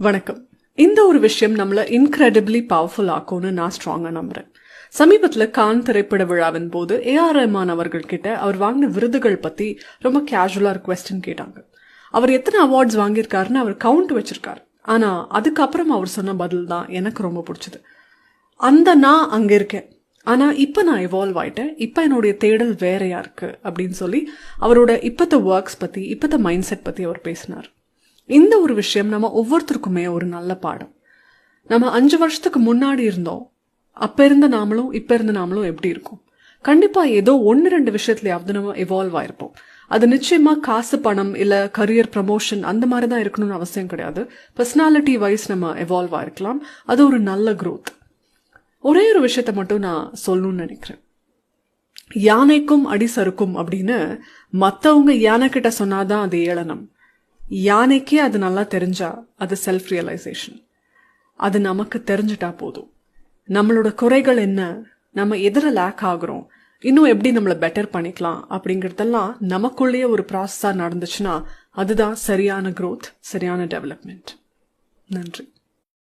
வணக்கம். இந்த ஒரு விஷயம் நம்மள இன்க்ரெடிபிளி பவர்ஃபுல் ஆக்கும்னு நான் ஸ்ட்ராங்கா நம்புறேன். சமீபத்துல கான் திரைப்பட விழாவின் போது ஏஆர் ரஹ்மான் அவர்கள் கிட்ட அவர் வாங்கின விருதுகள் பத்தி ரொம்ப கேஷுவலா ஒரு கொஸ்டின் கேட்டாங்க. அவர் எத்தனை அவார்ட்ஸ் வாங்கியிருக்காருன்னு அவர் கவுண்ட் வச்சிருக்காரு. ஆனா அதுக்கப்புறம் அவர் சொன்ன பதில் தான் எனக்கு ரொம்ப பிடிச்சது. அந்த நான் அங்க இருக்கேன். ஆனா இப்ப நான் இவால்வ் ஆயிட்டேன். இப்ப என்னுடைய தேடல் வேறையா இருக்கு அப்படின்னு சொல்லி அவரோட இப்பத்த ஒர்க்ஸ் பத்தி இப்பத்த மைண்ட் செட் பத்தி அவர் பேசினார். இந்த ஒரு விஷயம் நம்ம ஒவ்வொருத்தருக்குமே ஒரு நல்ல பாடம். நம்ம அஞ்சு வருஷத்துக்கு முன்னாடி இருந்தோம். அப்ப இருந்த நாமளும் இப்ப இருந்த நாமளும் எப்படி இருக்கும்? கண்டிப்பா ஏதோ ஒன்னு ரெண்டு விஷயத்துலயாவது நம்ம எவால்வ் ஆயிருப்போம். அது நிச்சயமா காசு பணம் இல்ல கரியர் ப்ரமோஷன் அந்த மாதிரி தான் இருக்கணும்னு அவசியம் கிடையாது. பர்சனாலிட்டி வைஸ் நம்ம எவால்வ் ஆயிருக்கலாம். அது ஒரு நல்ல க்ரோத் ஒரே ஒரு விஷயத்த மட்டும் நான் சொல்லணும்னு நினைக்கிறேன். யானைக்கும் அடி சறுக்கும் அப்படின்னு மத்தவங்க யானை கிட்ட சொன்னாதான் அது ஏளனம். யானைக்கே அது நல்லா தெரிஞ்சா அது செல்ஃப் ரியலைசேஷன் அது நமக்கு தெரிஞ்சிட்டா போதும். நம்மளோட குறைகள் என்ன? நம்ம எதில் லேக் ஆகுறோம்? இன்னும் எப்படி நம்மளை பெட்டர் பண்ணிக்கலாம்? அப்படிங்கிறதெல்லாம் நமக்குள்ளேயே ஒரு ப்ராசஸாக நடந்துச்சுன்னா அதுதான் சரியான க்ரோத் சரியான டெவலப்மெண்ட் நன்றி.